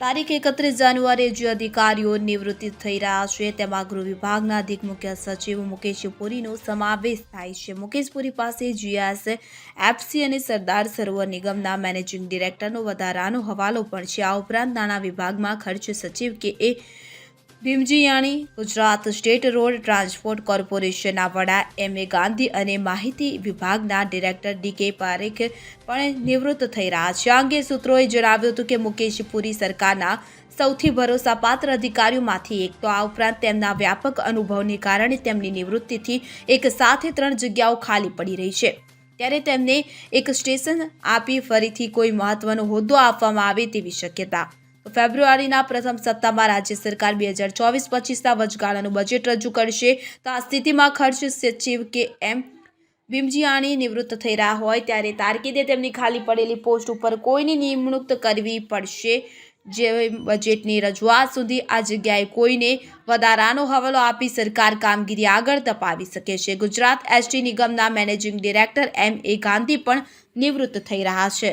તારીખ એકત્રીસ જાન્યુઆરીએ જે અધિકારીઓ નિવૃત્તિ થઈ રહ્યા છે, તેમાં ગૃહ વિભાગના અધિક મુખ્ય સચિવ મુકેશ પુરીનો સમાવેશ થાય છે. મુકેશ પુરી પાસે જીએસ, એફસી અને સરદાર સરોવર નિગમના મેનેજિંગ ડિરેક્ટરનો વધારાનો હવાલો પણ છે. આ ઉપરાંત નાણાં વિભાગમાં ખર્ચ સચિવ K A Bhimjiyani, Gujarat state road transport કોર્પોરેશનના વડા એમ. એ. ગાંધી અને માહિતી વિભાગના ડિરેક્ટર ડી. કે. પારેખ પણ નિવૃત્ત થઈ રહ્યા છે. આ અંગે સૂત્રોએ જણાવ્યું હતું કે મુકેશ પુરી સરકારના સૌથી ભરોસાપાત્ર અધિકારીઓમાંથી એક. તો આ ઉપરાંત તેમના વ્યાપક અનુભવને કારણે તેમની નિવૃત્તિથી એક સાથે ત્રણ જગ્યાઓ ખાલી પડી રહી છે. ત્યારે તેમને એક સ્ટેશન આપી ફરીથી કોઈ મહત્વનો હોદ્દો આપવામાં આવે તેવી શક્યતા ફેબ્રુઆરીના પ્રથમ સપ્તાહમાં રાજ્ય સરકાર બે હજાર ચોવીસ પચીસના વચગાળાનું બજેટ રજૂ કરશે. તો આ સ્થિતિમાં ખર્ચ સચિવ કે એમ ભીમજીયાણી નિવૃત્ત થઈ રહ્યા હોય ત્યારે તારકિદે તેમની ખાલી પડેલી પોસ્ટ ઉપર કોઈની નિમણૂક કરવી પડશે. જે બજેટની રજૂઆત સુધી આ જગ્યાએ કોઈને વધારાનો હવાલો આપી સરકાર કામગીરી આગળ તપાવી શકે છે. ગુજરાત એસટી નિગમના managing director M A Gandhi પણ નિવૃત્ત થઈ રહ્યા છે.